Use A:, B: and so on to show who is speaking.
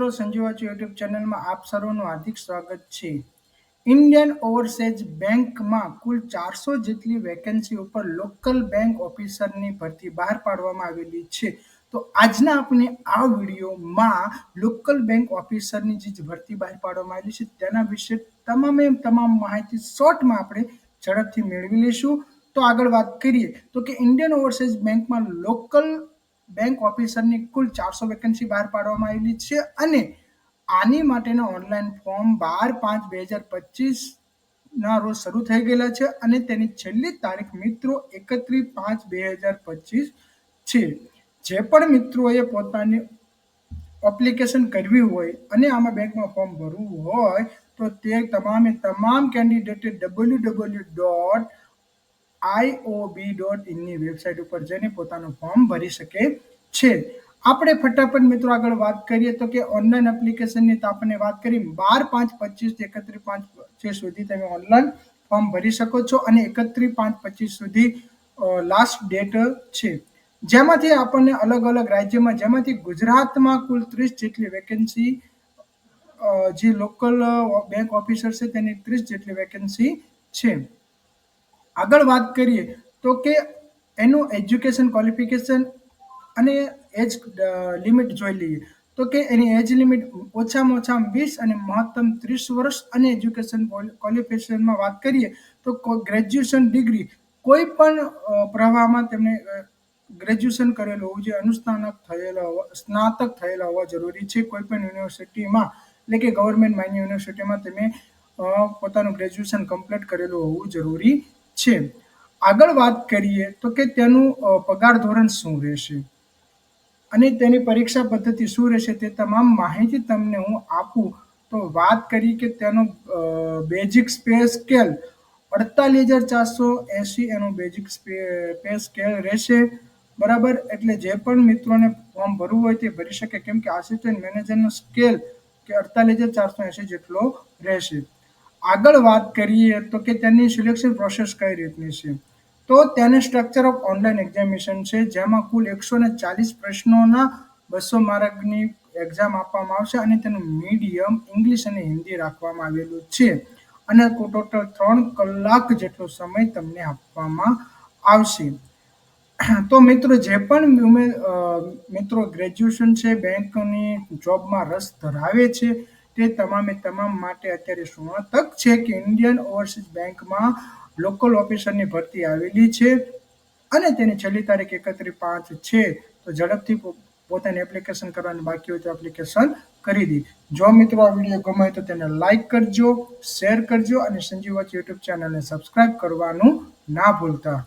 A: મિત્રો સંજીવાચી યુટ્યુબ ચેનલમાં આપ સર્વનું હાર્દિક સ્વાગત છે. ઇન્ડિયન ઓવરસીઝ બેંકમાં કુલ ચારસો જેટલી વેકેન્સી ઉપર લોકલ બેંક ઓફિસરની ભરતી બહાર પાડવામાં આવેલી છે. તો આજના આપણે આ વિડીયોમાં લોકલ બેંક ઓફિસરની જે ભરતી બહાર પાડવામાં આવેલી છે તેના વિશે તમામે તમામ માહિતી શોર્ટમાં આપણે ઝડપથી મેળવી લઈશું. તો આગળ વાત કરીએ તો કે ઇન્ડિયન ઓવરસીઝ બેંકમાં લોકલ બેંક ઓફિસરની કુલ ચારસો વેકેન્સી બહાર પાડવામાં આવેલી છે અને આની માટેના ઓનલાઈન ફોર્મ બાર પાંચ બે હજાર પચીસ ના રોજ શરૂ થઈ ગયેલા છે અને તેની છેલ્લી તારીખ મિત્રો એકત્રીસ પાંચ બે હજાર પચીસ છે. જે પણ મિત્રોએ પોતાની એપ્લિકેશન કરવી હોય અને આમાં બેંકમાં ફોર્મ ભરવું હોય તો તે તમામે તમામ કેન્ડિડેટે W W dot IOB dot ઇનની website ઉપર જઈને પોતાનું ફોર્મ ભરી શકે છે. આપણે ફટાફટ મિત્રો આગળ વાત કરીએ તો કે ઓનલાઈન એપ્લિકેશનની તો આપણે વાત કરી બાર પાંચ પચીસ એકત્રીસ પાંચ પચીસ સુધી તમે ઓનલાઈન ફોર્મ ભરી શકો છો અને એકત્રીસ પાંચ પચીસ સુધી લાસ્ટ ડેટ છે. જેમાંથી આપણને અલગ અલગ રાજ્યમાં, જેમાંથી ગુજરાતમાં કુલ ત્રીસ જેટલી વેકેન્સી જે લોકલ બેંક ઓફિસર છે તેની ત્રીસ જેટલી વેકેન્સી છે. આગળ વાત કરીએ તો કે એનું એજ્યુકેશન ક્વોલિફિકેશન અને એજ લિમિટ જોઈ લઈએ. તો કે એની એજ લિમિટ ઓછામાં ઓછા વીસ અને મહત્તમ ત્રીસ વર્ષ અને એજ્યુકેશન ક્વોલિફિકેશનમાં વાત કરીએ તો ગ્રેજ્યુએશન ડિગ્રી કોઈ પણ પ્રવાહમાં તેમને ગ્રેજ્યુએશન કરેલું હોવું જોઈએ, અનુસ્નાતક થયેલા સ્નાતક થયેલા હોવા જરૂરી છે. કોઈ પણ યુનિવર્સિટીમાં એટલે કે ગવર્મેન્ટ માન્ય યુનિવર્સિટીમાં તમે પોતાનું ગ્રેજ્યુએશન કમ્પ્લીટ કરેલું હોવું જરૂરી છે. આગળ વાત કરીએ તો કે તેનું પગાર ધોરણ શું રહેશે? અને તેની પરીક્ષા પદ્ધતિ શું રહેશે તે તમામ માહિતી તમને હું આપું. તો વાત કરી કે તેનો બેઝિક સ્પે સ્કેલ અડતાલીસ હજાર ચારસો એંસી એનું બેઝિક પે સ્કેલ રહેશે. બરાબર? એટલે જે પણ મિત્રોને ફોર્મ ભરવું હોય તે ભરી શકે. કેમ કે આસિસ્ટન્ટ મેનેજરનો સ્કેલ કે અડતાલીસ હજાર ચારસો એંસી જેટલો રહેશે. આગળ વાત કરીએ તો કે તેની સિલેક્શન પ્રોસેસ કઈ રીતની છે? તો તેને સ્ટ્રક્ચર ઓફ ઓનલાઈન એક્ઝામિનેશન છે, જેમાં કુલ એકસો ને ચાલીસ પ્રશ્નોના બસો માર્કની એક્ઝામ આપવામાં આવશે અને તેનું મીડિયમ ઇંગ્લિશ અને હિન્દી રાખવામાં આવેલું છે. અને ટોટલ ત્રણ કલાક જેટલો સમય તમને આપવામાં આવશે. તો મિત્રો, જે પણ મિત્રો ગ્રેજ્યુએશન છે બેંકની જોબમાં રસ ધરાવે છે તે તમામે તમામ માટે અત્યારે સુવર્ણ તક છે કે ઇન્ડિયન ઓવરસીઝ બેંકમાં લોકલ ઓફિસરની ભરતી આવેલી છે અને તેની છેલ્લી તારીખ એકત્રીસ પાંચ છે. તો ઝડપથી પોતાની એપ્લિકેશન કરવાની બાકી હોય તો એપ્લિકેશન કરી દી. જો મિત્રો આ વીડિયો ગમે તો તેને લાઇક કરજો શેર કરજો અને સંજીવ યુટ્યુબ ચેનલને સબસ્ક્રાઇબ કરવાનું ના ભૂલતા.